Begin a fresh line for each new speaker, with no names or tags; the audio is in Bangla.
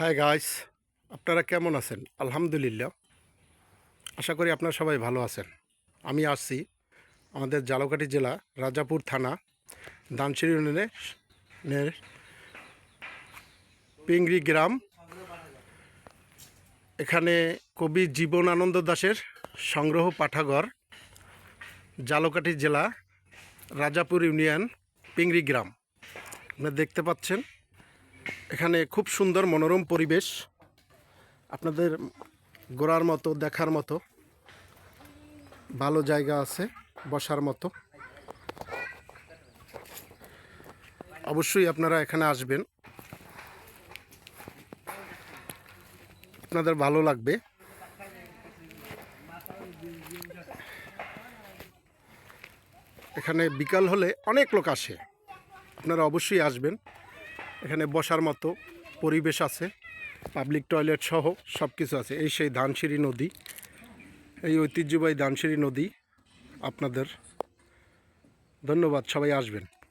হাই গাইস আপনারা কেমন আছেন? আলহামদুলিল্লাহ। আশা করি আপনারা সবাই ভালো আছেন। আমি আসছি আমাদের জালকাঠি জেলা রাজাপুর থানা দানসিরি ইউনিয়নের পিংরি গ্রাম। এখানে কবি জীবনানন্দ দাসের সংগ্রহ পাঠাগর জালকাঠি জেলা রাজাপুর ইউনিয়ন পিংরি গ্রাম। আপনারা দেখতে পাচ্ছেন এখানে খুব সুন্দর মনোরম পরিবেশ। আপনাদের ঘোরার মতো, দেখার মতো। ভালো জায়গা আছে, বসার মতো। অবশ্যই আপনারা এখানে আসবেন। আপনাদের ভালো লাগবে। এখানে বিকাল হলে অনেক লোক আসে। আপনারা অবশ্যই আসবেন। এখানে বসার মতো পরিবেশ আছে পাবলিক টয়লেট সহ সব কিছু আছে। এই সেই ধানসিঁড়ি নদী, এই ঐতিহ্যবাহী ধানসিঁড়ি নদী আপনাদের, ধন্যবাদ, সবাই আসবেন।